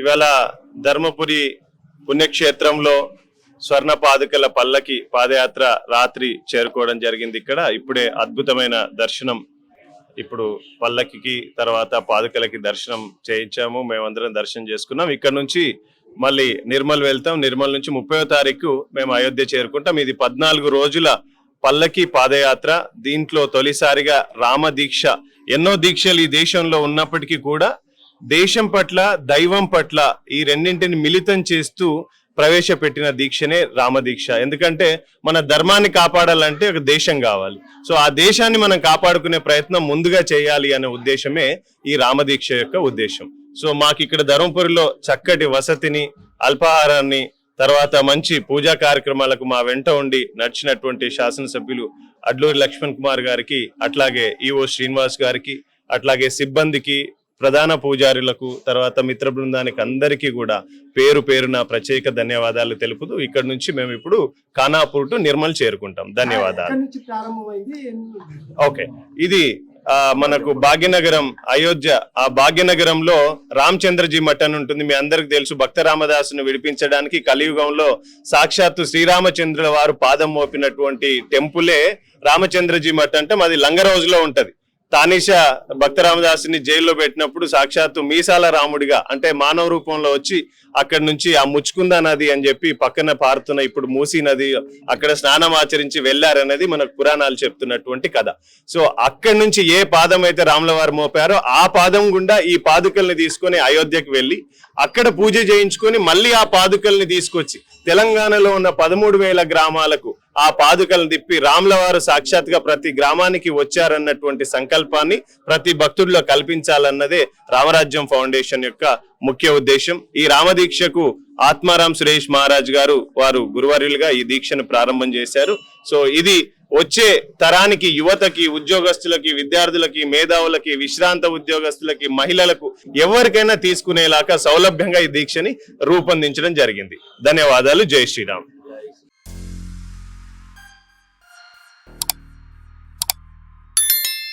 ఇవాళ ధర్మపురి పుణ్యక్షేత్రంలో స్వర్ణ పాదుకల పల్లకి పాదయాత్ర రాత్రి చేరుకోవడం జరిగింది ఇక్కడ. ఇప్పుడే అద్భుతమైన దర్శనం. ఇప్పుడు పల్లకి తర్వాత పాదుకలకి దర్శనం చేయించాము. మేమందరం దర్శనం చేసుకున్నాం. ఇక్కడ నుంచి మళ్ళీ నిర్మల్ వెళ్తాం. నిర్మల్ నుంచి ముప్పై తారీఖు మేము అయోధ్య చేరుకుంటాం. ఇది పద్నాలుగు రోజుల పల్లకి పాదయాత్ర దీంట్లో తొలిసారిగా రామదీక్ష ఎన్నో దీక్షలు ఈ దేశంలో ఉన్నప్పటికీ కూడా దేశం పట్ల దైవం పట్ల ఈ రెండింటిని మిళితం చేస్తూ ప్రవేశపెట్టిన దీక్షనే రామదీక్ష ఎందుకంటే మన ధర్మాన్ని కాపాడాలంటే ఒక దేశం కావాలి. సో ఆ దేశాన్ని మనం కాపాడుకునే ప్రయత్నం ముందుగా చేయాలి అనే ఉద్దేశమే ఈ రామదీక్ష యొక్క ఉద్దేశం. సో మాకు ఇక్కడ ధర్మపురిలో చక్కటి వసతిని అల్పాహారాన్ని తర్వాత మంచి పూజా కార్యక్రమాలకు మా వెంట ఉండి నడిచినటువంటి శాసనసభ్యులు అడ్లూరి లక్ష్మణ్ కుమార్ గారికి అట్లాగే ఈఓ శ్రీనివాస్ గారికి అట్లాగే సిబ్బందికి ప్రధాన పూజారులకు తర్వాత మిత్ర బృందానికి అందరికీ కూడా పేరు పేరున ప్రత్యేక ధన్యవాదాలు తెలుపుతూ ఇక్కడ నుంచి మేము ఇప్పుడు ఖానాపూర్ టు నిర్మల్ చేరుకుంటాం. ధన్యవాదాలు. ఓకే. ఇది మనకు భాగ్యనగరం అయోధ్య ఆ భాగ్యనగరంలో రామచంద్రజీ మఠ్ అని ఉంటుంది. మీ అందరికి తెలుసు భక్త రామదాసును విడిపించడానికి కలియుగంలో సాక్షాత్తు శ్రీరామచంద్రుల వారు పాదం మోపినటువంటి టెంపులే రామచంద్రజీ మఠ్ అంటే మాది లంగరోజులో ఉంటది. తానిష భక్త రామదాసుని జైల్లో పెట్టినప్పుడు సాక్షాత్తు మీసాల రాముడిగా అంటే మానవ రూపంలో వచ్చి అక్కడి నుంచి ఆ ముచ్చుకుంద నది అని చెప్పి పక్కన పారుతున్న ఇప్పుడు మూసీ నది అక్కడ స్నానం ఆచరించి వెళ్ళారనేది మనకు పురాణాలు చెప్తున్నటువంటి కథ. సో అక్కడి నుంచి ఏ పాదం అయితే రాములవారు మోపారో ఆ పాదం గుండా ఈ పాదుకల్ని తీసుకొని అయోధ్యకు వెళ్ళి అక్కడ పూజ చేయించుకొని మళ్ళీ ఆ పాదుకల్ని తీసుకొచ్చి తెలంగాణలో ఉన్న పదమూడు వేల గ్రామాలకు ఆ పాదుకలను తిప్పి రాముల వారు సాక్షాత్గా ప్రతి గ్రామానికి వచ్చారన్నటువంటి సంకల్పాన్ని ప్రతి భక్తుడిలో కల్పించాలన్నదే రామరాజ్యం ఫౌండేషన్ యొక్క ముఖ్య ఉద్దేశం. ఈ రామదీక్షకు ఆత్మారాం సురేష్ మహారాజ్ గారు వారు గురువారులుగా ఈ దీక్షను ప్రారంభం చేశారు. సో ఇది వచ్చే తరానికి యువతకి ఉద్యోగస్తులకి విద్యార్థులకి మేధావులకి విశ్రాంత ఉద్యోగస్తులకి మహిళలకు ఎవరికైనా తీసుకునేలాగా సౌలభ్యంగా ఈ దీక్షని రూపొందించడం జరిగింది. ధన్యవాదాలు. జై శ్రీరామ్.